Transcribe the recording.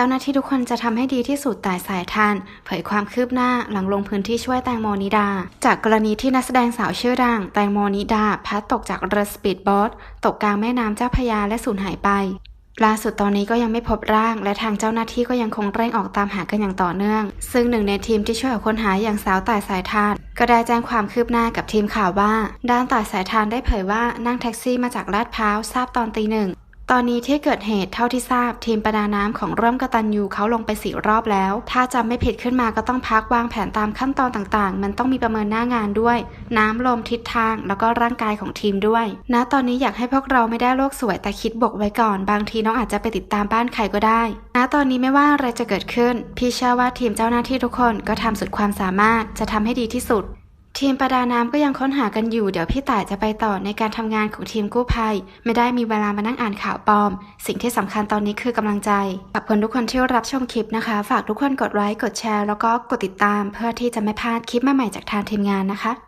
จ้าหน้าที่ทุกคนจะทำให้ดีที่สุดแต่สายทานเผยความคืบหน้าหลังลงพื้นที่ช่วยแตงโมนิดา จากกรณีที่นักแสดงสาวชื่อดัง แตงโมนิดาพัดตกจากเรือสปีดโบ๊ทตกกลางแม่น้ำเจ้าพยาและสูญหายไปล่าสุดตอนนี้ก็ยังไม่พบร่าง และทางเจ้าหน้าที่ก็ยังคงเร่งออกตามหากันอย่างต่อเนื่อง ซึ่งหนึ่งในทีมที่ช่วยออกค้นหาอย่างสาวต่ายสายทานก็ได้แจ้งความคืบหน้ากับทีมข่าวว่า ด้านต่ายสายทานได้เผยว่านั่งแท็กซี่มาจากลาดพร้าวทราบตอนตีหนึ่ง ตอนนี้ที่เกิดเหตุเท่าที่ทราบ ทีมประดาน้ำของร่วมกตันยูเขาลงไปสี่รอบแล้ว ถ้าจำไม่ผิดขึ้นมาก็ต้องพักวางแผนตามขั้นตอนต่างๆ มันต้องมีประเมินหน้างานด้วย น้ำลมทิศทางแล้วก็ร่างกายของทีมด้วยณตอนนี้อยากให้พวกเราไม่ได้โลกสวยแต่คิดบวกไว้ก่อน บางทีน้องอาจจะไปติดตามบ้านใครก็ได้ณตอนนี้ไม่ว่าอะไรจะเกิดขึ้น พี่เชื่อว่าทีมเจ้าหน้าที่ทุกคนก็ทำสุดความสามารถจะทำให้ดีที่สุด ทีมประดาน้ำก็ยังค้นหากันอยู่ เดี๋ยวพี่ต่ายจะไปต่อในการทำงานของทีมกู้ภัย ไม่ได้มีเวลามานั่งอ่านข่าวปลอม สิ่งที่สำคัญตอนนี้คือกำลังใจขอบคุณทุกคนที่รับชมคลิปนะคะ ฝากทุกคนกดไลค์กดแชร์ แล้วก็กดติดตาม เพื่อที่จะไม่พลาดคลิปใหม่ๆจากทางทีมงานนะคะ